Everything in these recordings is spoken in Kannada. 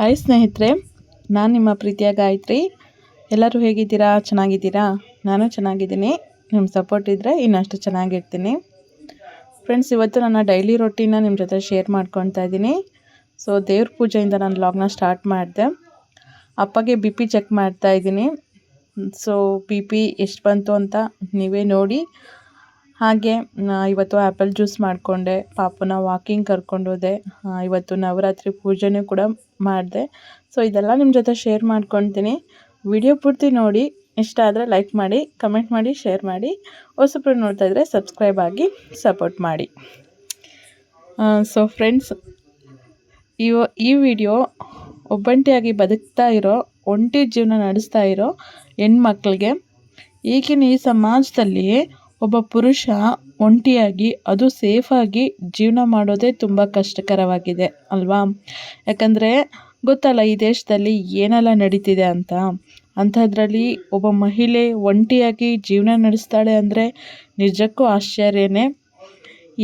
ಹಾಯ್ ಸ್ನೇಹಿತರೆ, ನಾನು ನಿಮ್ಮ ಪ್ರೀತಿಯ ಗಾಯತ್ರಿ. ಎಲ್ಲರೂ ಹೇಗಿದ್ದೀರಾ? ಚೆನ್ನಾಗಿದ್ದೀರಾ? ನಾನು ಚೆನ್ನಾಗಿದ್ದೀನಿ. ನಿಮ್ಮ ಸಪೋರ್ಟ್ ಇದ್ದರೆ ಇನ್ನಷ್ಟು ಚೆನ್ನಾಗಿರ್ತೀನಿ. ಫ್ರೆಂಡ್ಸ್ ಇವತ್ತು ನನ್ನ ಡೈಲಿ ರೊಟೀನ ನಿಮ್ಮ ಜೊತೆ ಶೇರ್ ಮಾಡ್ಕೊತಾ ಇದ್ದೀನಿ. ಸೊ ದೇವ್ರ ಪೂಜೆಯಿಂದ ನಾನು ಲಾಗ್ನ ಸ್ಟಾರ್ಟ್ ಮಾಡಿದೆ. ಅಪ್ಪಗೆ ಬಿ ಪಿ ಚೆಕ್ ಮಾಡ್ತಾ ಇದ್ದೀನಿ. ಸೊ ಬಿ ಪಿ ಎಷ್ಟು ಬಂತು ಅಂತ ನೀವೇ ನೋಡಿ. ಹಾಗೆ ಇವತ್ತು ಆ್ಯಪಲ್ ಜ್ಯೂಸ್ ಮಾಡಿಕೊಂಡೆ. ಪಾಪನ ವಾಕಿಂಗ್ ಕರ್ಕೊಂಡೋದೆ ಇವತ್ತು ನವರಾತ್ರಿ ಪೂಜೆನೂ ಕೂಡ ಮಾಡಿದೆ. ಸೊ ಇದೆಲ್ಲ ನಿಮ್ಮ ಜೊತೆ ಶೇರ್ ಮಾಡ್ಕೊತೀನಿ. ವಿಡಿಯೋ ಪೂರ್ತಿ ನೋಡಿ, ಇಷ್ಟ ಆದರೆ ಲೈಕ್ ಮಾಡಿ ಕಮೆಂಟ್ ಮಾಡಿ ಶೇರ್ ಮಾಡಿ. ಹೊಸಬ್ರು ನೋಡ್ತಾ ಇದ್ದರೆ ಸಬ್ಸ್ಕ್ರೈಬ್ ಆಗಿ ಸಪೋರ್ಟ್ ಮಾಡಿ. ಸೊ ಫ್ರೆಂಡ್ಸ್ ಇವ, ಈ ವಿಡಿಯೋ ಒಬ್ಬಂಟಿಯಾಗಿ ಬದುಕ್ತಾ ಇರೋ, ಒಂಟಿ ಜೀವನ ನಡೆಸ್ತಾ ಇರೋ ಹೆಣ್ಮಕ್ಳಿಗೆ, ಈಗಿನ ಈ ಸಮಾಜದಲ್ಲಿ ಒಬ್ಬ ಪುರುಷ ಒಂಟಿಯಾಗಿ, ಅದು ಸೇಫಾಗಿ ಜೀವನ ಮಾಡೋದೇ ತುಂಬ ಕಷ್ಟಕರವಾಗಿದೆ, ಅಲ್ವಾ? ಯಾಕಂದರೆ, ಗೊತ್ತಲ್ಲ, ಈ ದೇಶದಲ್ಲಿ ಏನೆಲ್ಲ ನಡೀತಿದೆ ಅಂತ? ಅಂಥದ್ರಲ್ಲಿ ಒಬ್ಬ ಮಹಿಳೆ ಒಂಟಿಯಾಗಿ ಜೀವನ ನಡೆಸ್ತಾಳೆ ಅಂದರೆ ನಿಜಕ್ಕೂ ಆಶ್ಚರ್ಯನೇ.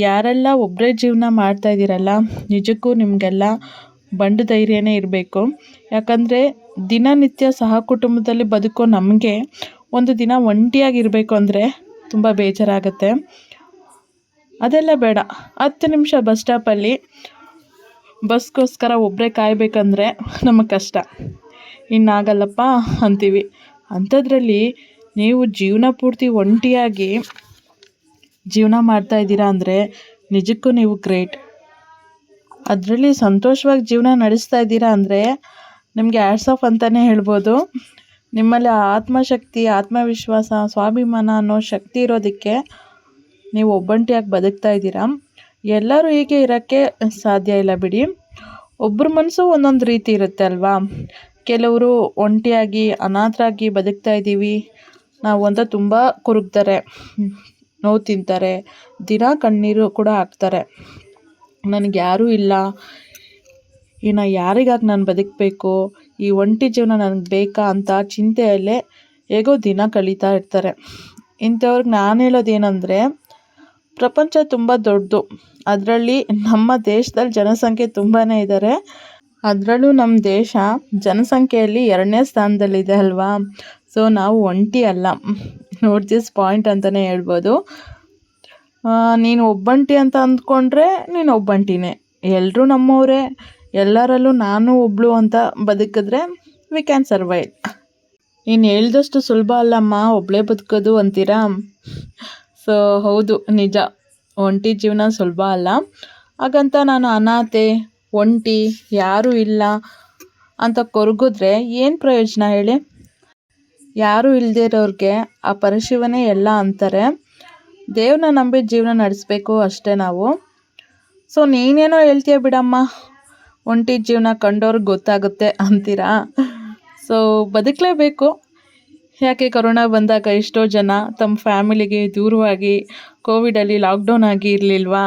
ಯಾರೆಲ್ಲ ಒಬ್ಬರೇ ಜೀವನ ಮಾಡ್ತಾ ಇದ್ದೀರಲ್ಲ, ನಿಜಕ್ಕೂ ನಿಮಗೆಲ್ಲ ಬಂಡು ಧೈರ್ಯನೇ ಇರಬೇಕು. ಯಾಕಂದರೆ, ದಿನನಿತ್ಯ ಸಹ ಕುಟುಂಬದಲ್ಲಿ ಬದುಕೋ ನಮಗೆ ಒಂದು ದಿನ ಒಂಟಿಯಾಗಿರಬೇಕು ಅಂದರೆ ತುಂಬ ಬೇಜಾರಾಗುತ್ತೆ. ಅದೆಲ್ಲ ಬೇಡ. ಹತ್ತು ನಿಮಿಷ ಬಸ್ ಸ್ಟಾಪಲ್ಲಿ ಬಸ್ಗೋಸ್ಕರ ಒಬ್ಬರೇ ಕಾಯಬೇಕಂದ್ರೆ ನಮಗೆ ಕಷ್ಟ. ಇನ್ನಾಗಲ್ಲಪ್ಪ ಅಂತೀವಿ. ಅಂಥದ್ರಲ್ಲಿ ನೀವು ಜೀವನ ಪೂರ್ತಿ ಒಂಟಿಯಾಗಿ ಜೀವನ ಮಾಡ್ತಾ ಇದ್ದೀರಾ ಅಂದರೆ ನಿಜಕ್ಕೂ ನೀವು ಗ್ರೇಟ್ ಅದರಲ್ಲಿ ಸಂತೋಷವಾಗಿ ಜೀವನ ನಡೆಸ್ತಾ ಇದ್ದೀರಾ ಅಂದರೆ ನಿಮಗೆ ಆ್ಯಡ್ಸ್ ಆಫ್ ಅಂತಲೇ ಹೇಳ್ಬೋದು. ನಿಮ್ಮಲ್ಲಿ ಆತ್ಮಶಕ್ತಿ, ಆತ್ಮವಿಶ್ವಾಸ, ಸ್ವಾಭಿಮಾನ ಅನ್ನೋ ಶಕ್ತಿ ಇರೋದಕ್ಕೆ ನೀವು ಒಬ್ಬಂಟಿಯಾಗಿ ಬದುಕ್ತಾ ಇದ್ದೀರಾ? ಎಲ್ಲರೂ ಹೀಗೆ ಇರೋಕ್ಕೆ ಸಾಧ್ಯ ಇಲ್ಲ ಬಿಡಿ. ಒಬ್ಬರ ಮನಸ್ಸು ಒಂದೊಂದು ರೀತಿ ಇರುತ್ತೆ ಅಲ್ವಾ? ಕೆಲವರು ಒಂಟಿಯಾಗಿ, ಅನಾಥರಾಗಿ ಬದುಕ್ತಾ ಇದ್ದೀವಿ. ನಾವು ಅಂತ ತುಂಬ ಕುರುಗ್ತಾರೆ ನೋವು ತಿಂತಾರೆ. ದಿನ ಕಣ್ಣೀರು ಕೂಡ ಹಾಕ್ತಾರೆ. ನನಗೆ ಯಾರೂ ಇಲ್ಲ. ಇನ್ನು ಯಾರಿಗಾಗಿ ನಾನು ಬದುಕಬೇಕು? ಈ ಒಂಟಿ ಜೀವನ ನನಗೆ ಬೇಕಾ ಅಂತ ಚಿಂತೆಯಲ್ಲೇ ಹೇಗೋ ದಿನ ಕಳೀತಾ ಇರ್ತಾರೆ. ಇಂಥವ್ರಿಗೆ ನಾನು ಹೇಳೋದೇನೆಂದರೆ ಪ್ರಪಂಚ ತುಂಬ ದೊಡ್ಡದು. ಅದರಲ್ಲಿ ನಮ್ಮ ದೇಶದಲ್ಲಿ ಜನಸಂಖ್ಯೆ ತುಂಬಾ ಇದ್ದಾರೆ ಅದರಲ್ಲೂ ನಮ್ಮ ದೇಶ ಜನಸಂಖ್ಯೆಯಲ್ಲಿ ಎರಡನೇ ಸ್ಥಾನದಲ್ಲಿದೆ ಅಲ್ವಾ? ಸೊ ನಾವು ಒಂಟಿ ಅಲ್ಲ. ನೋಟ್ ದಿಸ್ ಪಾಯಿಂಟ್ ಅಂತಲೇ ಹೇಳ್ಬೋದು. ನೀನು ಒಬ್ಬಂಟಿ ಅಂತ ಅಂದ್ಕೊಂಡ್ರೆ ನೀನು ಒಬ್ಬಂಟಿನೇ. ಎಲ್ಲರೂ ನಮ್ಮವರೇ. ಎಲ್ಲರಲ್ಲೂ ನಾನು ಒಬ್ಳು ಅಂತ ಬದುಕಿದ್ರೆ ವಿ ಕ್ಯಾನ್ ಸರ್ವೈವ್ ನೀನು ಹೇಳ್ದಷ್ಟು ಸುಲಭ ಅಲ್ಲಮ್ಮ. ಒಬ್ಬಳೇ ಬದುಕೋದು ಅಂತೀರಾ? ಸೊ ಹೌದು, ನಿಜ. ಒಂಟಿ ಜೀವನ ಸುಲಭ ಅಲ್ಲ. ಹಾಗಂತ ನಾನು ಅನಾಥೆ, ಒಂಟಿ, ಯಾರೂ ಇಲ್ಲ ಅಂತ ಕೊರಗಿದ್ರೆ ಏನು ಪ್ರಯೋಜನ ಹೇಳಿ? ಯಾರೂ ಇಲ್ಲದೇ ಇರೋರಿಗೆ ಆ ಪರಶಿವನೇ ಎಲ್ಲ ಅಂತಾರೆ. ದೇವ್ರನ್ನ ನಂಬಿ ಜೀವನ ನಡೆಸ್ಬೇಕು ಅಷ್ಟೇ ನಾವು. ಸೊ ನೀನೇನೋ ಹೇಳ್ತೀಯ ಬಿಡಮ್ಮ? ಒಂಟಿ ಜೀವನ ಕಂಡೋರ್ಗೆ ಗೊತ್ತಾಗುತ್ತೆ ಅಂತೀರಾ? ಸೊ ಬದುಕಲೇಬೇಕು. ಯಾಕೆ ಕೊರೋನಾ ಬಂದಾಗ ಎಷ್ಟೋ ಜನ ತಮ್ಮ ಫ್ಯಾಮಿಲಿಗೆ ದೂರವಾಗಿ ಕೋವಿಡಲ್ಲಿ ಲಾಕ್ಡೌನ್ ಆಗಿ ಇರಲಿಲ್ವಾ?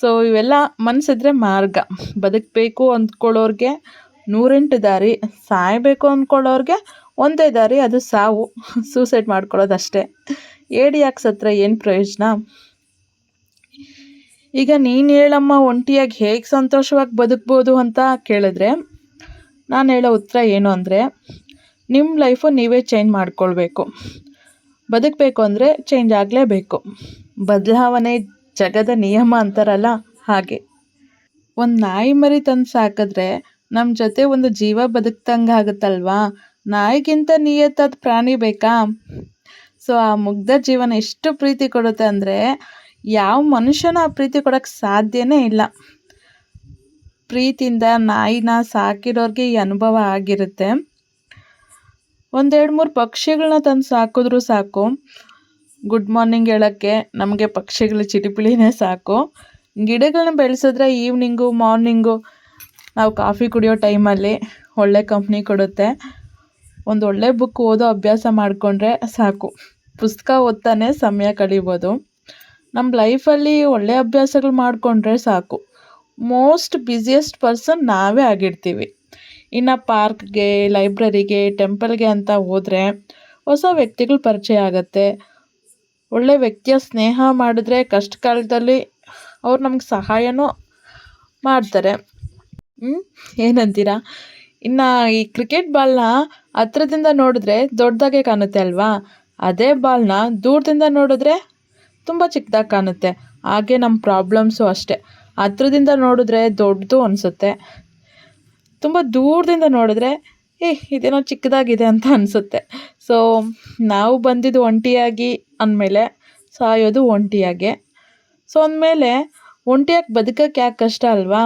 ಸೊ ಇವೆಲ್ಲ ಮನಸ್ಸಿದ್ರೆ ಮಾರ್ಗ. ಬದುಕಬೇಕು ಅಂದ್ಕೊಳ್ಳೋರಿಗೆ ನೂರೆಂಟು ದಾರಿ, ಸಾಯಬೇಕು ಅಂದ್ಕೊಳ್ಳೋರಿಗೆ ಒಂದೇ ದಾರಿ, ಅದು ಸಾವು. ಸೂಸೈಡ್ ಮಾಡ್ಕೊಳ್ಳೋದಷ್ಟೇ. ಏಡಿ ಯಾಕೆ ಸತ್ರ ಏನು ಪ್ರಯೋಜನ? ಈಗ ನೀನು ಹೇಳಮ್ಮ, ಒಂಟಿಯಾಗಿ ಹೇಗೆ ಸಂತೋಷವಾಗಿ ಬದುಕ್ಬೋದು ಅಂತ ಕೇಳಿದ್ರೆ, ನಾನು ಹೇಳೋ ಉತ್ತರ ಏನು ಅಂದರೆ ನಿಮ್ಮ ಲೈಫು ನೀವೇ ಚೇಂಜ್ ಮಾಡ್ಕೊಳ್ಬೇಕು. ಬದುಕಬೇಕು ಅಂದರೆ ಚೇಂಜ್ ಆಗಲೇಬೇಕು. ಬದಲಾವಣೆ ಜಗದ ನಿಯಮ ಅಂತಾರಲ್ಲ ಹಾಗೆ. ಒಂದು ನಾಯಿ ಮರಿ ತಂದು ಸಾಕಿದ್ರೆ ನಮ್ಮ ಜೊತೆ ಒಂದು ಜೀವ ಬದುಕ್ದಂಗೆ ಆಗುತ್ತಲ್ವಾ? ನಾಯಿಗಿಂತ ನಿಯತ್ತಾದ ಪ್ರಾಣಿ ಬೇಕಾ? ಸೊ ಆ ಮುಗ್ಧ ಜೀವನ ಎಷ್ಟು ಪ್ರೀತಿ ಕೊಡುತ್ತೆ ಅಂದರೆ ಯಾವ ಮನುಷ್ಯನ ಆ ಪ್ರೀತಿ ಕೊಡೋಕ್ಕೆ ಸಾಧ್ಯನೇ ಇಲ್ಲ. ಪ್ರೀತಿಯಿಂದ ನಾಯಿನ ಸಾಕಿರೋರಿಗೆ ಈ ಅನುಭವ ಆಗಿರುತ್ತೆ. ಒಂದೆರಡು ಮೂರು ಪಕ್ಷಿಗಳನ್ನ ತಂದು ಸಾಕಿದ್ರು ಸಾಕು. ಗುಡ್ ಮಾರ್ನಿಂಗ್ ಹೇಳೋಕ್ಕೆ ನಮಗೆ ಪಕ್ಷಿಗಳ ಚಿಟಿಪಿಳಿನೇ ಸಾಕು. ಗಿಡಗಳನ್ನ ಬೆಳೆಸಿದ್ರೆ ಈವ್ನಿಂಗು ಮಾರ್ನಿಂಗು ನಾವು ಕಾಫಿ ಕುಡಿಯೋ ಟೈಮಲ್ಲಿ ಒಳ್ಳೆ ಕಂಪ್ನಿ ಕೊಡುತ್ತೆ. ಒಂದು ಒಳ್ಳೆ ಬುಕ್ ಓದೋ ಅಭ್ಯಾಸ ಮಾಡಿಕೊಂಡ್ರೆ ಸಾಕು. ಪುಸ್ತಕ ಓದ್ತಾನೆ ಸಮಯ ಕಳಿಬೋದು. ನಮ್ಮ ಲೈಫಲ್ಲಿ ಒಳ್ಳೆ ಅಭ್ಯಾಸಗಳು ಮಾಡಿಕೊಂಡ್ರೆ ಸಾಕು. ಮೋಸ್ಟ್ ಬ್ಯುಸಿಯೆಸ್ಟ್ ಪರ್ಸನ್ ನಾವೇ ಆಗಿರ್ತೀವಿ. ಇನ್ನು ಪಾರ್ಕ್ಗೆ, ಲೈಬ್ರರಿಗೆ, ಟೆಂಪಲ್ಗೆ ಅಂತ ಹೋದರೆ ಹೊಸ ವ್ಯಕ್ತಿಗಳು ಪರಿಚಯ ಆಗುತ್ತೆ. ಒಳ್ಳೆ ವ್ಯಕ್ತಿಯ ಸ್ನೇಹ ಮಾಡಿದ್ರೆ ಕಷ್ಟ ಕಾಲದಲ್ಲಿ ಅವ್ರು ನಮ್ಗೆ ಸಹಾಯನೂ ಮಾಡ್ತಾರೆ. ಏನಂತೀರಾ? ಇನ್ನು ಈ ಕ್ರಿಕೆಟ್ ಬಾಲ್ನ ಹತ್ರದಿಂದ ನೋಡಿದ್ರೆ ದೊಡ್ಡದಾಗೆ ಕಾಣುತ್ತೆ ಅಲ್ವಾ? ಅದೇ ಬಾಲ್ನ ದೂರದಿಂದ ನೋಡಿದ್ರೆ ತುಂಬ ಚಿಕ್ಕದಾಗಿ ಕಾಣುತ್ತೆ. ಹಾಗೆ ನಮ್ಮ ಪ್ರಾಬ್ಲಮ್ಸು ಅಷ್ಟೇ. ಹತ್ರದಿಂದ ನೋಡಿದ್ರೆ ದೊಡ್ಡದು ಅನಿಸುತ್ತೆ. ತುಂಬ ದೂರದಿಂದ ನೋಡಿದ್ರೆ, ಏ, ಇದೇನೋ ಚಿಕ್ಕದಾಗಿದೆ ಅಂತ ಅನಿಸುತ್ತೆ. ಸೊ ನಾವು ಬಂದಿದ್ದು ಒಂಟಿಯಾಗಿ ಅಂದಮೇಲೆ ಸಾಯೋದು ಒಂಟಿಯಾಗೆ. ಸೊ ಅಂದಮೇಲೆ ಒಂಟಿಯಾಗಿ ಬದುಕೋಕ್ಕೆ ಯಾಕೆ ಕಷ್ಟ ಅಲ್ವಾ?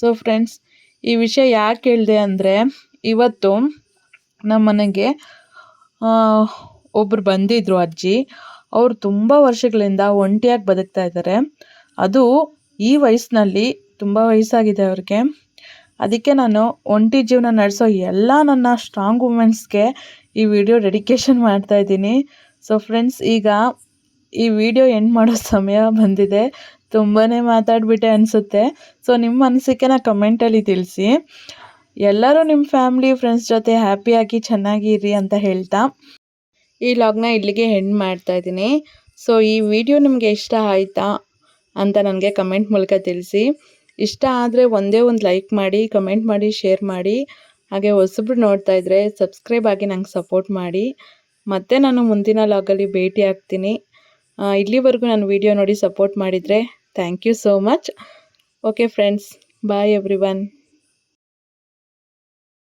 ಸೊ ಫ್ರೆಂಡ್ಸ್ ಈ ವಿಷಯ ಯಾಕೆ ಹೇಳಿದೆ ಅಂದರೆ, ಇವತ್ತು ನಮ್ಮ ಮನೆಗೆ ಒಬ್ಬರು ಬಂದಿದ್ದರು ಅಜ್ಜಿ. ಅವರು ತುಂಬ ವರ್ಷಗಳಿಂದ ಒಂಟಿಯಾಗಿ ಬದುಕ್ತಾ ಇದ್ದಾರೆ. ಅದು ಈ ವಯಸ್ಸಿನಲ್ಲಿ ತುಂಬ ವಯಸ್ಸಾಗಿದೆ ಅವ್ರಿಗೆ. ಅದಕ್ಕೆ ನಾನು ಒಂಟಿ ಜೀವನ ನಡೆಸೋ ಎಲ್ಲ ನನ್ನ ಸ್ಟ್ರಾಂಗ್ ವುಮೆನ್ಸ್ಗೆ ಈ ವಿಡಿಯೋ ಡೆಡಿಕೇಶನ್ ಮಾಡ್ತಾ ಇದ್ದೀನಿ. ಸೊ ಫ್ರೆಂಡ್ಸ್ ಈಗ ಈ ವಿಡಿಯೋ ಎಂಡ್ ಮಾಡೋ ಸಮಯ ಬಂದಿದೆ. ತುಂಬಾ ಮಾತಾಡಿಬಿಟ್ಟೆ ಅನಿಸುತ್ತೆ. ಸೊ ನಿಮ್ಮ ಅನಿಸಿಕೆನ ಕಮೆಂಟಲ್ಲಿ ತಿಳಿಸಿ. ಎಲ್ಲರೂ ನಿಮ್ಮ ಫ್ಯಾಮ್ಲಿ ಫ್ರೆಂಡ್ಸ್ ಜೊತೆ ಹ್ಯಾಪಿಯಾಗಿ ಚೆನ್ನಾಗಿರಿ ಅಂತ ಹೇಳ್ತಾ ಈ ಲಾಗ್ನ ಇಲ್ಲಿಗೆ ಎಂಡ್ ಮಾಡ್ತಾ ಇದ್ದೀನಿ. ಸೊ ಈ ವಿಡಿಯೋ ನಿಮಗೆ ಇಷ್ಟ ಆಯಿತಾ ಅಂತ ನನಗೆ ಕಮೆಂಟ್ ಮೂಲಕ ತಿಳಿಸಿ. ಇಷ್ಟ ಆದರೆ ಒಂದೇ ಒಂದು ಲೈಕ್ ಮಾಡಿ ಕಮೆಂಟ್ ಮಾಡಿ ಶೇರ್ ಮಾಡಿ. ಹಾಗೆ ಹೊಸಬ್ರು ನೋಡ್ತಾ ಇದ್ದರೆ ಸಬ್ಸ್ಕ್ರೈಬ್ ಆಗಿ ನಂಗೆ ಸಪೋರ್ಟ್ ಮಾಡಿ. ಮತ್ತೆ ನಾನು ಮುಂದಿನ ಲಾಗಲ್ಲಿ ಭೇಟಿ ಆಗ್ತೀನಿ. ಇಲ್ಲಿವರೆಗೂ ನಾನು ವಿಡಿಯೋ ನೋಡಿ ಸಪೋರ್ಟ್ ಮಾಡಿದರೆ thank you so much okay friends bye everyone